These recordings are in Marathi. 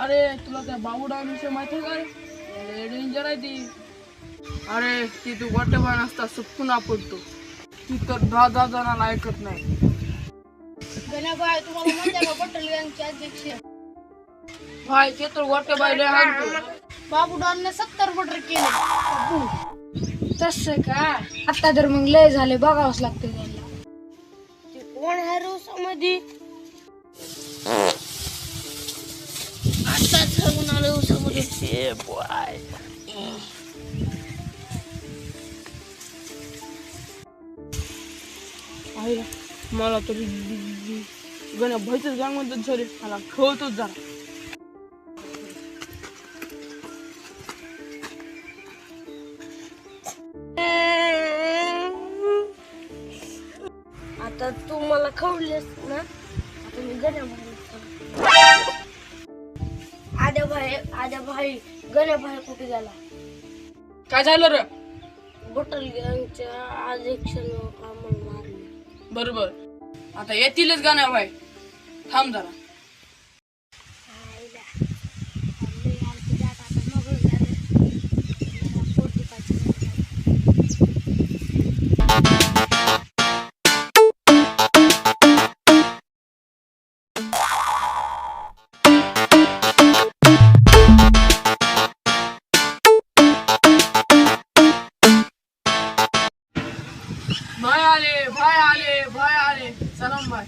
अरे तुला त्या बाबूडाव विषय माहिती आहे काय डेंजर आहे ती. अरे ती तू वाटेबाण असता सुटकून आपडतो ती तर दहा दहा जणांना ऐकत नाही. गणाबाई तुम्हाला माहिती आहे का गँगचे अध्यक्ष? भाई ते तर वाटेबाईले हाणतो. बाबू डॉनने सत्तर बटर केले. तस का? आता तर मग लय झाले बघावंच लागतं त्यांना. ते कोण आहे ऊसामध्ये आलं ऊसामध्ये आईला मला तरी गण्या भाईच गाण म्हणतात सरे मला खेळतोच जरा. आता तू मला खवलेस ना? आता मी गण्या आद्या भाई आद्या भाई गण्या भाई कुठे गेला? काय झालं रे? बटल गँगच्या अध्यक्षानं आम्हाला मारले. बरोबर. आता येतीलच गाण्या भाई थांब जरा. आले भाई आले भाई आले. सलाम भाई.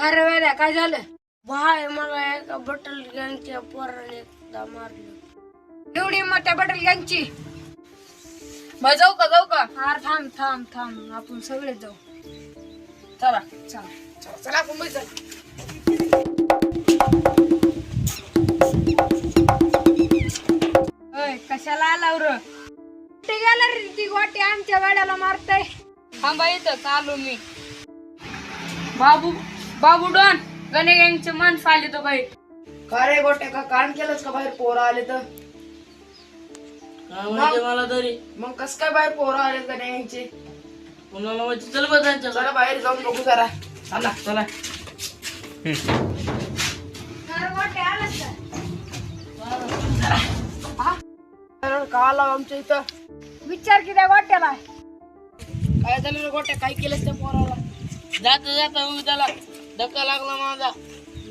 अरे वेड्या काय झालं? भाई मला एका बटल गँगच्या पोराने एकदा मारलं. एवढी मोठ्या बटल गँगची भाई जाऊ का जाऊ का? अरे थांब थांब थांब. आपण सगळे जाऊ. चला. चल. चला आपण चला ती गोटी आमच्या वेड्याला मारताय. थांबा इथं चालू मी. बाबू बाबू डॉन गणे गँगचे माणसं आले तर भाई का रे गोट्या का कान केलंच का बाहेर पोरं आले तर? मला तरी. मग कस काय बाहेर पोरं आले का नाही यांचे कुणाला माहिती चल बघ त्यांच्या चला बाहेर जाऊन बघू जरा. चला चला. तर का आला आमच्या इथं? विचार की त्या गोट्याला. काय झालं रे गोट्या? काय केलं त्या पोराला? जाता जाता मग त्याला धक्का लागला माझा.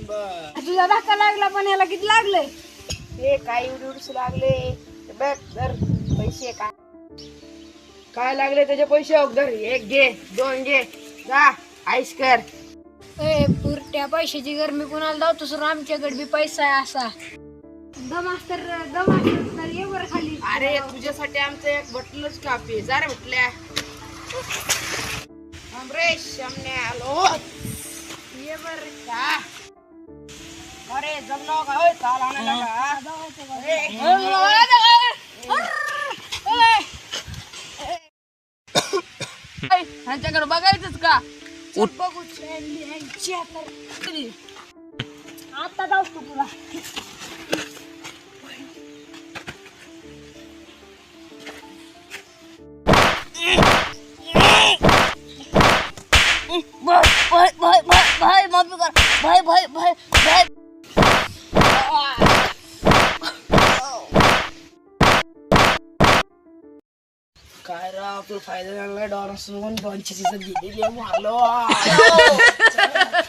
बर. तुझा धक्का लागला पण याला किती लागले हे काय एवढे लागले? बघ जर पैसे काय काय लागले त्याचे पैसे? अगदर एक घे दोन घे. जा आईस कर. ए पुरट्या पैशाची गरमी कुणाला दावतो सर? आमच्याकडे बी पैसा आहे असा. दमास तर दमास तर ये वर खाली. अरे तुझ्यासाठी आमचं एक बटलच कापी जा रे म्हटल्या. रे सामने आलो. ये बर का अरे जमलो का? होय चाल आणायला का? ह्यांच्याकडे बघायचंच का? बघू. आता आता दावतो तुला. भाई भाई भाई भाई काय राव तुला फायदा झाला डॉन असून दोनशे गेलेली मारलो.